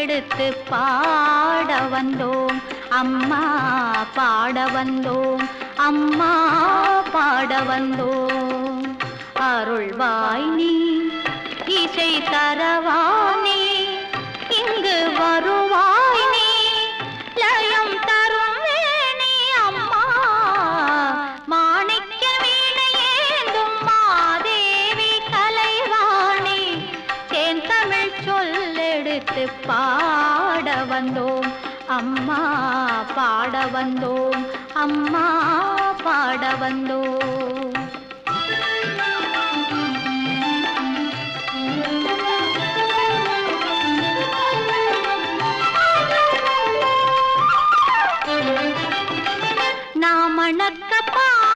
எடுத்து பாட வந்தோம். அம்மா பாட வந்தோம். அம்மா பாட வந்தோம். அருள்வாய் நீ இசை தரவா தமிழ் சொல்லெடுத்து பாட வந்தோம். அம்மா பாட வந்தோம். அம்மா பாட வந்தோம். நாமணக்கப்பா